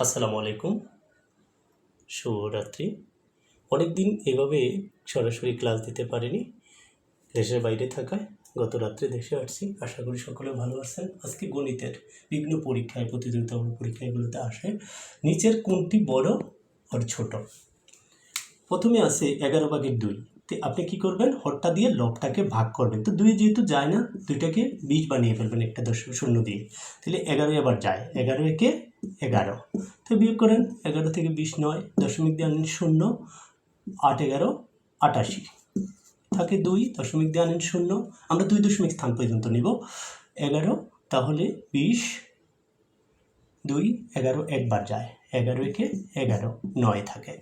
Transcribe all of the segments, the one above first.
আসসালামু আলাইকুম। শুভরাত্রি। অনেক দিন এভাবে সরাসরি ক্লাস দিতে পারিনি। দেশের বাইরে থাকায় গত রাত্রে দেশে আসছি। আশা করি সকলে ভালো আছেন। আজকে গণিতের বিভিন্ন পরীক্ষায়, প্রতিযোগিতামূলক পরীক্ষা এগুলোতে আসে। নিচের কোনটি বড় আর ছোট? প্রথমে আছে এগারো ভাগের দুই। আপনি কি করবেন? হরটা দিয়ে লবটাকে ভাগ করবেন। তো দুই যেহেতু যায় না, দুইটাকে বিশ বানিয়ে ফেলবেন একটা দশ শূন্য দিয়ে। তাহলে এগারো আবার যায়। এগারো একে এগারো। তো বিয়োগ করেন। এগারো থেকে বিশ নয়, দশমিক দিয়ে আনেন শূন্য, আট এগারো, আটাশি। থাকে দুই, দশমিক দিয়ে আনেন শূন্য। আমরা দুই দশমিক স্থান পর্যন্ত নিব। এগারো, তাহলে বিশ দুই, এগারো, একবার যায়। এগারো একে এগারো, নয় থাকে।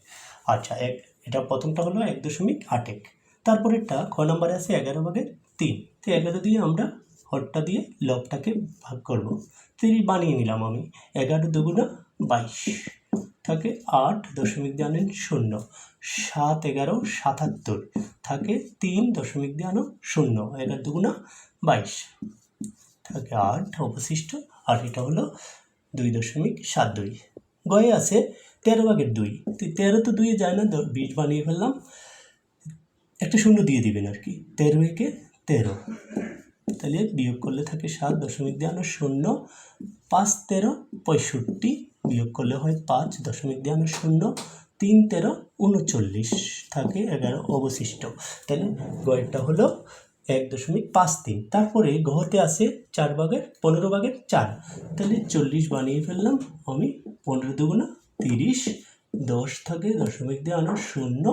আচ্ছা এক, এটা প্রথমটা হলো এক দশমিক আট এক। তারপরেরটা খ নম্বরে আছে এগারো ভাগের তিন। তো এগারো দিয়ে আমরা হরটা দিয়ে লবটাকে ভাগ করব। তিরিশ বানিয়ে নিলাম আমি। এগারো দুগুণা বাইশ থাকে আট দশমিক দিয়ে আনেন শূন্য। সাত, এগারো, সাতাত্তর থাকে তিন দশমিক দিয়ে আনো শূন্য। এগারো দুগুণা বাইশ থাকে আট অবশিষ্ট। আর এটা হলো দুই দশমিক সাত দুই। গয়ে আছে তেরো ভাগের দুই। তো তেরো তো দুইয়ে যায় না বিশ বানিয়ে ফেললাম। একটা শূন্য দিয়ে দিবেন আর কি। তেরো একে তেরো। তাহলে বিয়োগ করলে থাকে সাত দশমিক দিয়ে আনো শূন্য। পাঁচ তেরো পঁয়ষট্টি বিয়োগ করলে হয় পাঁচ দশমিক দিয়ে আনো শূন্য। তিন তেরো উনচল্লিশ। থাকে এগারো অবশিষ্ট। তাহলে গয়েরটা হলো এক দশমিক পাঁচ তিন। তারপরে গহতে আছে চার ভাগের পনেরো ভাগের চার। তাহলে চল্লিশ বানিয়ে ফেললাম আমি পনেরো দুগুণা তিরিশ। দশ থাকে দশমিক দিয়ে আনো শূন্য।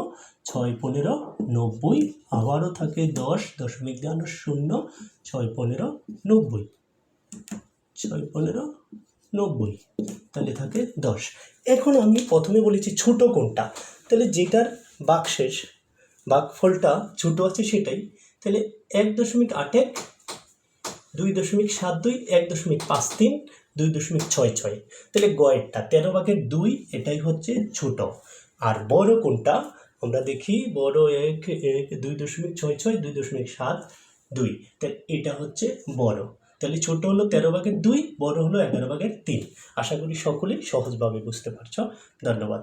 ছয় পনেরো নব্বই। আবারও থাকে দশ, দশমিক দিয়ে আনো শূন্য। ছয় পনেরো নব্বই। ছয় পনেরো নব্বই। তাহলে থাকে দশ। এখন আমি প্রথমে বলেছি ছোট কোনটা? তাহলে যেটার বাকশেষ বাকফলটা ছোট আছে সেটাই। তাহলে এক দশমিক আট এক, দুই দশমিক সাত দুই, এক দশমিক পাঁচ তিন, দুই দশমিক ছয় ছয়। তাহলে গয়েরটা তেরো ভাগের দুই, এটাই হচ্ছে ছোট। আর বড় কোনটা? আমরা দেখি বড় এক এক, দুই দশমিক ছয় ছয়, দুই দশমিক সাত দুই। তাহলে এটা হচ্ছে বড়। তাহলে ছোট হলো তেরো ভাগের দুই, বড় হলো এগারো ভাগের তিন। আশা করি সকলেই সহজভাবে বুঝতে পারছ। ধন্যবাদ।